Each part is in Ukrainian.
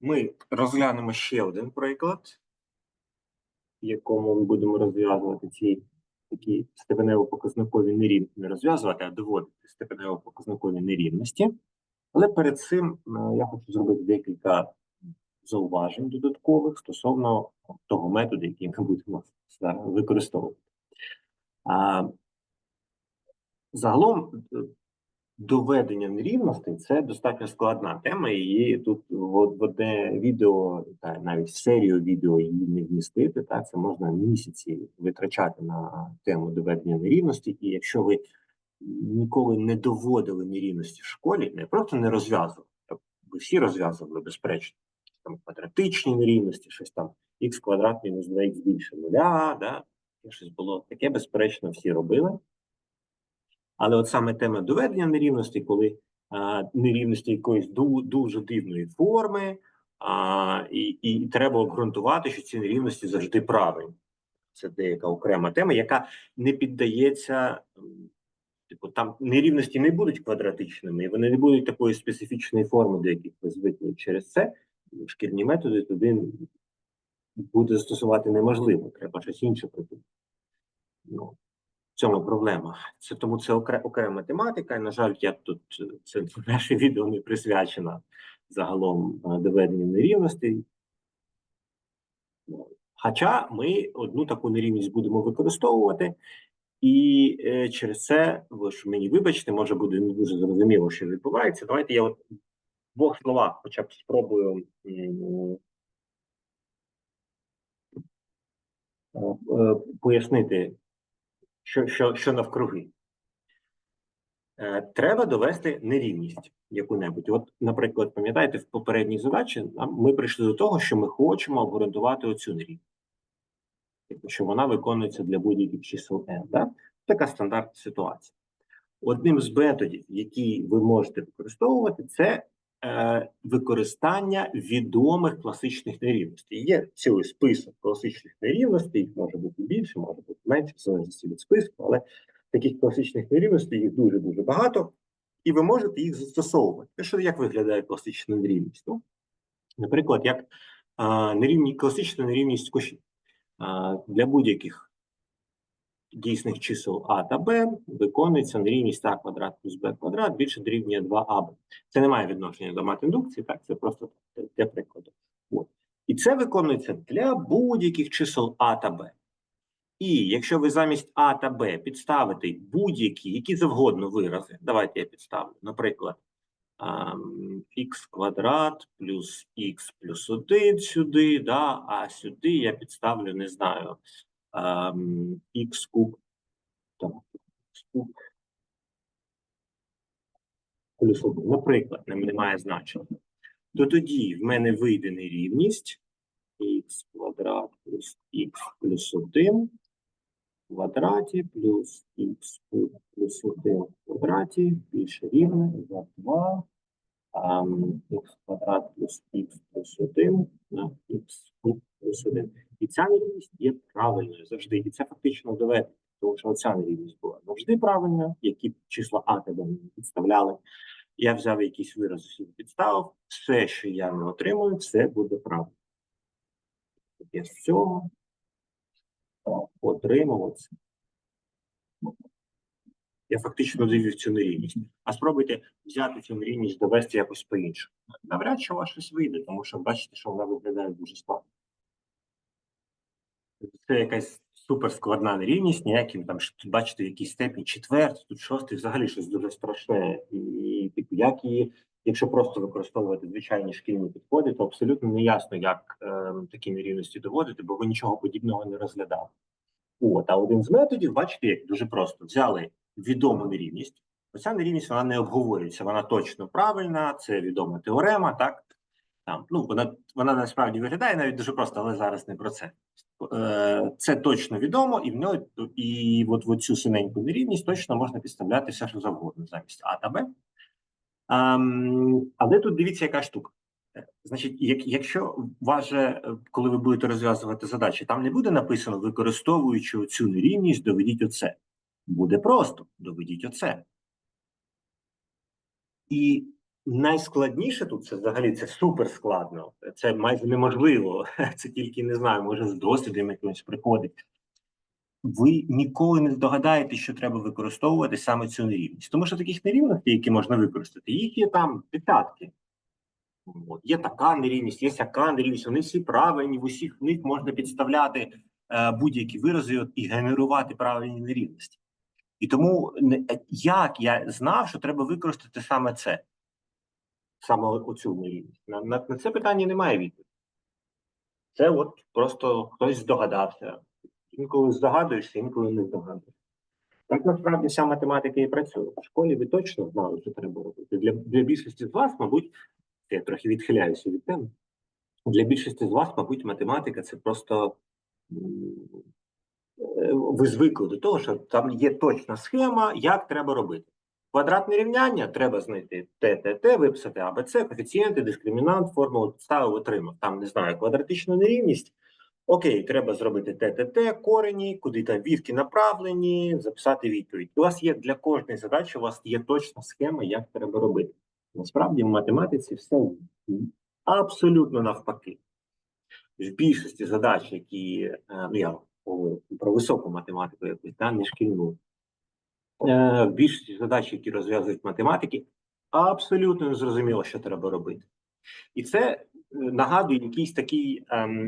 Ми розглянемо ще один приклад, в якому ми будемо розв'язувати ці такі степенево-показникові нерівності, не розв'язувати, а доводити степенево-показникові нерівності. Але перед цим е, я хочу зробити декілька зауважень додаткових стосовно того методу, який ми будемо використовувати. Загалом е, доведення нерівностей це достатньо складна тема, і тут в, одне відео, та навіть серію відео її не вмістити. Так, це можна місяці витрачати на тему доведення нерівності. І якщо ви ніколи не доводили нерівності в школі, не просто не розв'язували, так, ви всі розв'язували безперечно, там квадратичні нерівності, щось там х квадрат мінус 2х більше нуля, да, щось було таке, безперечно, всі робили. Але от саме тема доведення нерівності, коли а, нерівності якоїсь ду, дуже дивної форми, а, і, і треба обґрунтувати, що ці нерівності завжди правильні. Це деяка окрема тема, яка не піддається, типу, там нерівності не будуть квадратичними, вони не будуть такої специфічної форми, до яких ви звикли. Через це шкільні методи туди буде застосувати неможливо, треба щось інше придумати. Ну, цьому проблема. Це тому це окре- окрема тематика. І, на жаль, я тут е, це наше відео не присвячено загалом е, доведенню нерівностей. Хоча ми одну таку нерівність будемо використовувати, і е, через це, ви ж мені вибачте, може буде не дуже зрозуміло, що відбувається. Давайте я от в двох словах хоча б спробую е, пояснити, що, що, що навкруги. Е, Треба довести нерівність яку-небудь. От, наприклад, пам'ятаєте, в попередній задачі ми прийшли до того, що ми хочемо обґрунтувати оцю нерівність. Тобто, що вона виконується для будь-яких чисел n. Да? Така стандартна ситуація. Одним з методів, які ви можете використовувати, це використання відомих класичних нерівностей. Є цілий список класичних нерівностей, їх може бути більше, може бути менше, в залежності від списку, але таких класичних нерівностей їх дуже-дуже багато, і ви можете їх застосовувати. Те, Що як виглядає класична нерівність? Ну, наприклад, як а, нерівні, класична нерівність кошів. Для будь-яких дійсних чисел а та б виконується нерівність а квадрат плюс б квадрат більше дорівнює 2аб. Це не має відношення до мат-індукції, так, це просто для прикладу. От. І це виконується для будь-яких чисел а та б. І якщо ви замість А та Б підставите будь-які, які завгодно вирази, давайте я підставлю, наприклад, х квадрат плюс х плюс 1 сюди, да, а сюди я підставлю, не знаю, х куб, там, х куб плюс 1, наприклад, не, не має значення. То тоді в мене вийде нерівність х квадрат плюс х плюс 1 в квадраті плюс х плюс 1 в квадраті більше рівне за 2 х квадрат плюс х плюс 1 на х куб плюс 1. І ця нерівність є правильною завжди. І це фактично доведено, тому що ця нерівність була завжди правильна, які числа А тебе підставляли. Я взяв якийсь вираз сюди підставив, все, що я не отримую, все буде правильно. Я з цього отримав це. Я фактично довів цю нерівність. А спробуйте взяти цю нерівність, довести якось по-іншому. Навряд чи у вас щось вийде, тому що бачите, що вона виглядає дуже складно. Це якась суперскладна нерівність, ніяким там тут бачите, якийсь степінь четвертий, тут шостий, взагалі щось дуже страшне. І типу, як її, якщо просто використовувати звичайні шкільні підходи, то абсолютно не ясно, як е, такі нерівності доводити, бо ви нічого подібного не розглядали. От, а один з методів, бачите, як дуже просто взяли відому нерівність. Оця нерівність вона не обговорюється, вона точно правильна, це відома теорема, так? Там, ну, вона, вона насправді виглядає навіть дуже просто, але зараз не про це. Е, Це точно відомо, і в нього і от в цю синеньку нерівність точно можна підставляти все, що завгодно замість А та Б. Ем, але тут дивіться, яка штука. Е, Значить, як, якщо вас е, коли ви будете розв'язувати задачі, там не буде написано, використовуючи цю нерівність, доведіть оце. Буде просто доведіть оце. І найскладніше тут це взагалі це супер складно. Це майже неможливо. Це тільки не знаю, може з досвідом якимось приходить. Ви ніколи не здогадаєтесь, що треба використовувати саме цю нерівність. Тому що таких нерівностей, які можна використати, їх є там десятки. Є така нерівність, є сяка нерівність, вони всі правильні, в усіх них можна підставляти е, будь-які вирази і генерувати правильні нерівності. І тому е, як я знав, що треба використати саме це, саме оцю нерівність. На, на, на це питання немає відповіді. Це от просто хтось здогадався. Інколи здогадуєшся, інколи не здогадуєшся. Так насправді вся математика і працює. В школі ви точно знали, що треба робити. Для, для більшості з вас, мабуть, я трохи відхиляюся від теми. Для більшості з вас, мабуть, математика це просто е, ви звикли до того, що там є точна схема, як треба робити. Квадратне рівняння треба знайти Т, Т, Т, виписати АБЦ, коефіцієнти, дискримінант, формулу підставив, отримав. Там не знаю, квадратичну нерівність. Окей, треба зробити Т, Т, Т, корені, куди там вірки направлені, записати відповідь. У вас є для кожної задачі, у вас є точна схема, як треба робити. Насправді в математиці все абсолютно навпаки. В більшості задач, які е, ну я говорю про високу математику, якусь да, не шкільну. Е, В більшості задач, які розв'язують математики, абсолютно не зрозуміло, що треба робити. І це е, нагадує якийсь такий ем,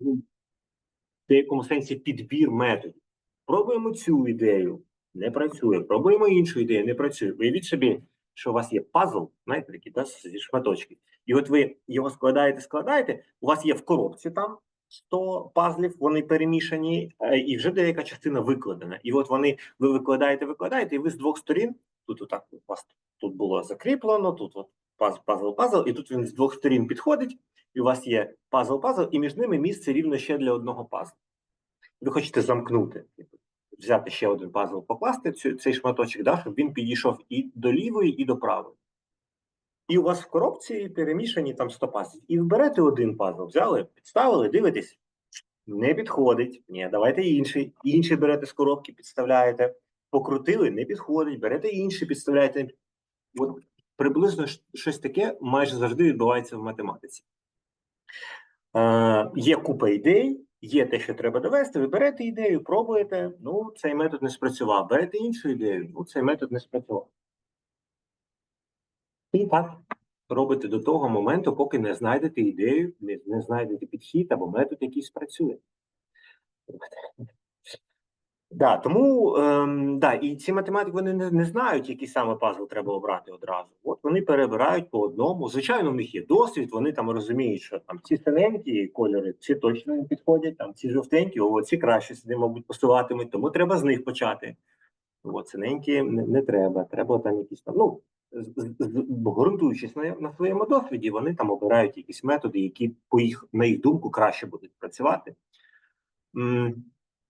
ну, в деякому сенсі підбір методів. Пробуємо цю ідею, не працює. Пробуємо іншу ідею, не працює. Уявіть собі, що у вас є пазл, знаєте, такий, да, зі шматочків. І от ви його складаєте, складаєте, у вас є в коробці там 100 пазлів, вони перемішані, е, і вже деяка частина викладена. І от вони, ви викладаєте, викладаєте, і ви з двох сторін, тут отак у вас тут було закріплено, тут от пазл, пазл, пазл, і тут він з двох сторін підходить, і у вас є пазл, пазл, і між ними місце рівно ще для одного пазла. Ви хочете замкнути, типу, взяти ще один пазл, покласти цю, цей шматочок, да, щоб він підійшов і до лівої, і до правої. І у вас в коробці перемішані там 100 пазлів. І вберете один пазл, взяли, підставили, дивитесь, не підходить. Ні, давайте інший. Інший берете з коробки, підставляєте. Покрутили, не підходить, берете інший, підставляєте. От приблизно щось таке майже завжди відбувається в математиці. Е, є купа ідей, є те, що треба довести. Ви берете ідею, пробуєте. Ну, цей метод не спрацював. Берете іншу ідею, ну цей метод не спрацював. І так робите до того моменту, поки не знайдете ідею, не, не знайдете підхід або метод, який спрацює. Да, тому ем, да, і ці математики вони не, не знають, який саме пазл треба обрати одразу. От вони перебирають по одному. Звичайно, в них є досвід, вони там розуміють, що там ці синенькі кольори, ці точно не підходять, там ці жовтенькі, о, ці краще сюди, мабуть, посуватимуть, тому треба з них почати. От синенькі не, не треба, треба там якісь там. Ну, ґрунтуючись на, на своєму досвіді, вони там обирають якісь методи, які по їх, на їх думку, краще будуть працювати.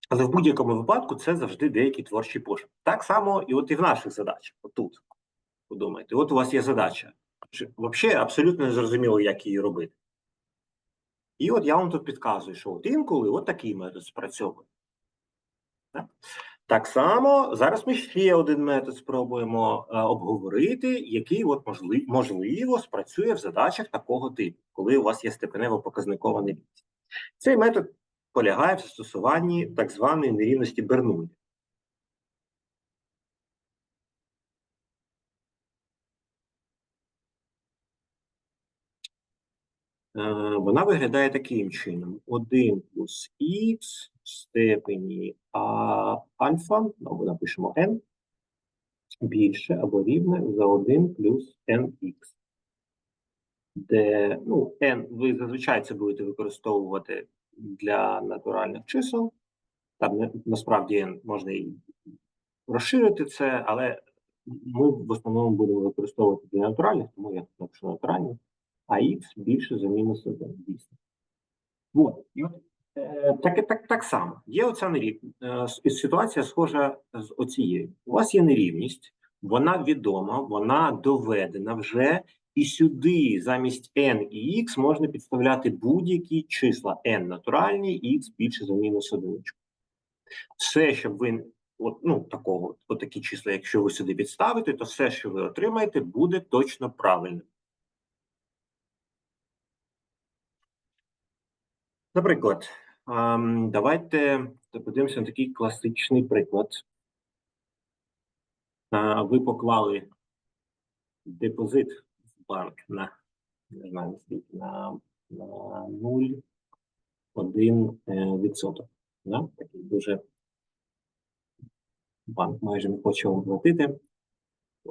Але в будь-якому випадку це завжди деякий творчий пошук. Так само і от і в наших задачах. Отут. Подумайте, от у вас є задача. Взагалі абсолютно не зрозуміло, як її робити. І от я вам тут підказую, що от інколи от такий метод спрацьовує. Так? Так само зараз ми ще один метод спробуємо е, обговорити, який от можливо, можливо спрацює в задачах такого типу, коли у вас є степенево показникова нерівність. Цей метод полягає в застосуванні так званої нерівності Бернулі. Е, Вона виглядає таким чином: 1 плюс х степені а, альфа, ну, ми напишемо n, більше або рівне за 1 плюс nx. Де ну, n ви зазвичай це будете використовувати для натуральних чисел. Там насправді n можна і розширити це, але ми в основному будемо використовувати для натуральних, тому я тут напишу натуральні, а х більше за мінус 1, дійсно. От, і от так, так, так само. Є оця нерівність. Е, ситуація схожа з оцією. У вас є нерівність, вона відома, вона доведена вже, і сюди замість n і x можна підставляти будь-які числа n натуральні і x більше за мінус одиничку. Все, щоб ви от, ну, такого, от такі числа, якщо ви сюди підставите, то все, що ви отримаєте, буде точно правильним. Наприклад, давайте подивимося на такий класичний приклад. Ви поклали депозит в банк на не знаю на, на 0,1 е, відсоток. Да? Такий дуже банк майже не хоче вам платити.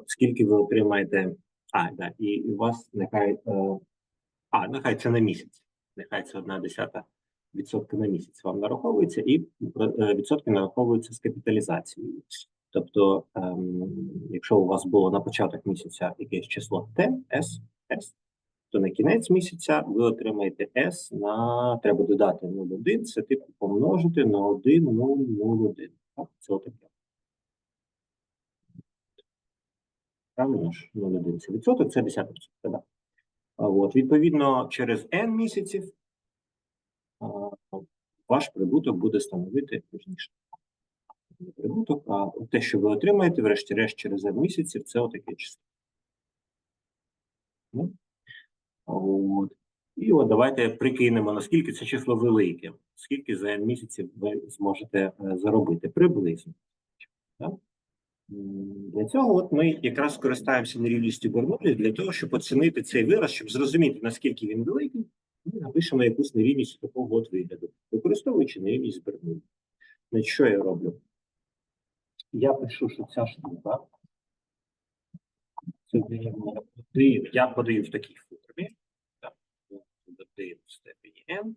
Скільки ви отримаєте? А, да, і, і у вас нехай. Е, а, нехай це на місяць. Нехай це одна десята відсотка на місяць вам нараховується, і е, відсотки нараховуються з капіталізацією. Тобто, ем, якщо у вас було на початок місяця якесь число Т, С, С, то на кінець місяця ви отримаєте S на треба додати 0,1, це типу помножити на 1,001. Так, це отаке. Правильно ж, 0,1 це відсоток, це 10 відсоток. Да. От, відповідно, через N місяців ваш прибуток буде становити точніше. Не прибуток, а те, що ви отримаєте, врешті-решт, через N місяців, це отаке число. Ну, От. І от давайте прикинемо, наскільки це число велике, скільки за N місяців ви зможете е, заробити приблизно. Для цього от ми якраз скористаємося нерівністю Бернулі для того, щоб оцінити цей вираз, щоб зрозуміти, наскільки він великий, ми напишемо якусь нерівність такого от вигляду, використовуючи нерівність Бернулі. Значить, що я роблю? Я пишу, що ця штука це. Я подаю в такій формі. Один в степені n.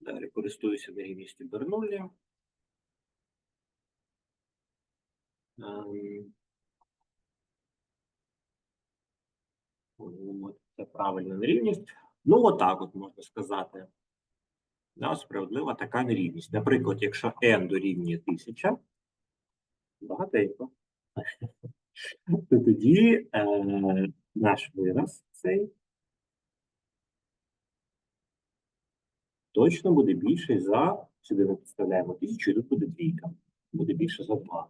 Далі користуюся нерівністю Бернулі. Ем, це правильна нерівність. Ну, отак от можна сказати. Да, справедлива така нерівність. Наприклад, якщо n дорівнює 1000, багатенько, то тоді е, наш вираз цей точно буде більший за, сюди ми підставляємо 1000, і тут буде двійка, буде більше за 2.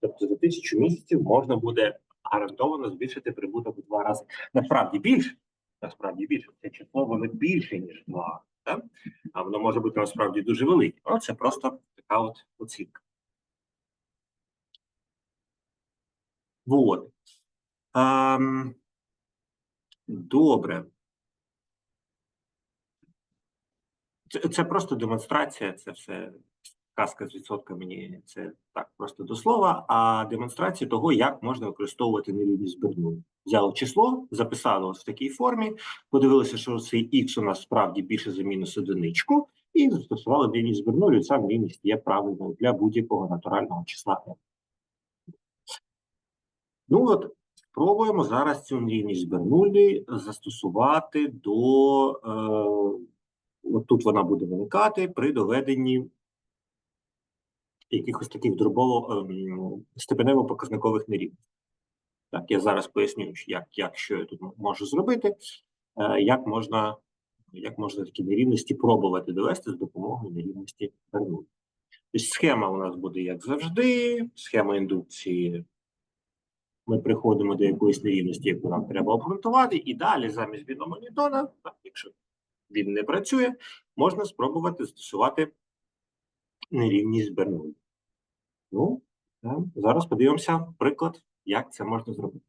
Тобто за тисячу місяців можна буде гарантовано збільшити прибуток у два рази. Насправді більше, насправді більше. Це число воно більше, ніж 2. Так? А воно може бути насправді дуже велике. Але це просто така от оцінка. Вот. Ем, добре. Це, це просто демонстрація, це все казка з відсотками, мені це так просто до слова, а демонстрація того, як можна використовувати нерівність Бернулі. Взяли число, записали ось в такій формі, подивилися, що цей х у нас справді більше за мінус одиничку, і застосували нерівність Бернулі, і ця нерівність є правильною для будь-якого натурального числа. Ну от, спробуємо зараз цю нерівність Бернулі застосувати до. Е, от тут вона буде виникати при доведенні якихось таких дробово ем, степенево-показникових нерівностей. Так, я зараз поясню, як, як що я тут можу зробити, е, як можна, як можна такі нерівності пробувати довести з допомогою нерівності Бернулі. Тобто схема у нас буде як завжди, схема індукції. Ми приходимо до якоїсь нерівності, яку нам треба обґрунтувати, і далі замість біному Ньютона, якщо він не працює, можна спробувати застосувати нерівність Бернулі. Ну, зараз подивимося приклад, як це можна зробити.